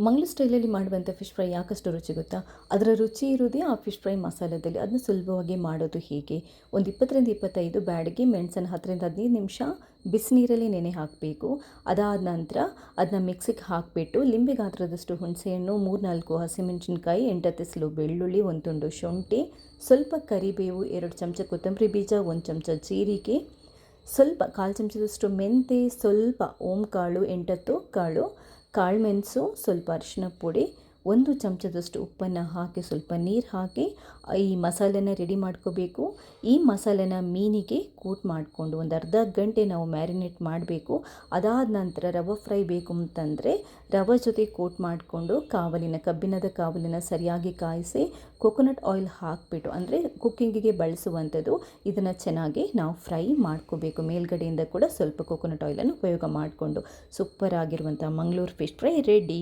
ಮಂಗ್ಳೂರು ಸ್ಟೈಲಲ್ಲಿ ಮಾಡುವಂಥ fish fry ಯಾಕಷ್ಟು ರುಚಿ ಗೊತ್ತಾ? ಅದರ ರುಚಿ ಇರೋದೇ ಆ ಫಿಶ್ ಫ್ರೈ ಮಸಾಲದಲ್ಲಿ. ಅದನ್ನ ಸುಲಭವಾಗಿ ಮಾಡೋದು ಹೇಗೆ? ಒಂದು ಇಪ್ಪತ್ತರಿಂದ ಇಪ್ಪತ್ತೈದು ಬ್ಯಾಡಿಗೆ ಮೆಣಸನ್ನು ಹತ್ತರಿಂದ ಹದಿನೈದು ನಿಮಿಷ ಬಿಸಿನೀರಲ್ಲಿ ನೆನೆ ಹಾಕಬೇಕು. ಅದಾದ ನಂತರ ಅದನ್ನ ಮಿಕ್ಸಿಗೆ ಹಾಕಿಬಿಟ್ಟು ಲಿಂಬೆ ಗಾತ್ರದಷ್ಟು ಹುಣಸೆಹಣ್ಣು ಮೂರು ನಾಲ್ಕು ಹಸಿಮೆಣಸಿನ್ಕಾಯಿ ಎಂಟತ್ತಿಸಲು ಸ್ಲೋ ಬೆಳ್ಳುಳ್ಳಿ, ಒಂದು ತುಂಡು ಶುಂಠಿ, ಸ್ವಲ್ಪ ಕರಿಬೇವು, ಎರಡು ಚಮಚ ಕೊತ್ತಂಬರಿ ಬೀಜ, ಒಂದು ಚಮಚ ಜೀರಿಗೆ, ಸ್ವಲ್ಪ ಕಾಲು ಚಮಚದಷ್ಟು ಮೆಂತೆ, ಸ್ವಲ್ಪ ಓಂಕಾಳು, ಎಂಟತ್ತು ಕಾಳು ಕಾಳುಮೆಣಸು ಸ್ವಲ್ಪ ಅರಿಶಿನ ಪುಡಿ ಒಂದು ಚಮಚದಷ್ಟು ಉಪ್ಪನ್ನು ಹಾಕಿ ಸ್ವಲ್ಪ ನೀರು ಹಾಕಿ ಈ ಮಸಾಲೆನ ರೆಡಿ ಮಾಡ್ಕೋಬೇಕು. ಈ ಮಸಾಲೆನ ಮೀನಿಗೆ ಕೂಟ್ ಮಾಡಿಕೊಂಡು ಒಂದು ಅರ್ಧ ಗಂಟೆ ನಾವು ಮ್ಯಾರಿನೇಟ್ ಮಾಡಬೇಕು. ಅದಾದ ನಂತರ ರವೆ ಫ್ರೈ ಬೇಕು ಅಂತಂದರೆ ರವೆ ಜೊತೆ ಕೋಟ್ ಮಾಡಿಕೊಂಡು ಕಾವಲಿನ, ಕಬ್ಬಿಣದ ಕಾವಲಿನ ಸರಿಯಾಗಿ ಕಾಯಿಸಿ ಕೊಕೊನಟ್ ಆಯಿಲ್ ಹಾಕಿಬಿಟ್ಟು ಅಂದರೆ ಕುಕ್ಕಿಂಗಿಗೆ ಬಳಸುವಂಥದ್ದು ಇದನ್ನು ಚೆನ್ನಾಗಿ ನಾವು ಫ್ರೈ ಮಾಡ್ಕೋಬೇಕು. ಮೇಲ್ಗಡೆಯಿಂದ ಕೂಡ ಸ್ವಲ್ಪ ಕೊಕೊನಟ್ ಆಯಿಲನ್ನು ಉಪಯೋಗ ಮಾಡಿಕೊಂಡು ಸೂಪರ್ ಆಗಿರುವಂಥ ಮಂಗಳೂರು ಫಿಶ್ ಫ್ರೈ ರೆಡಿ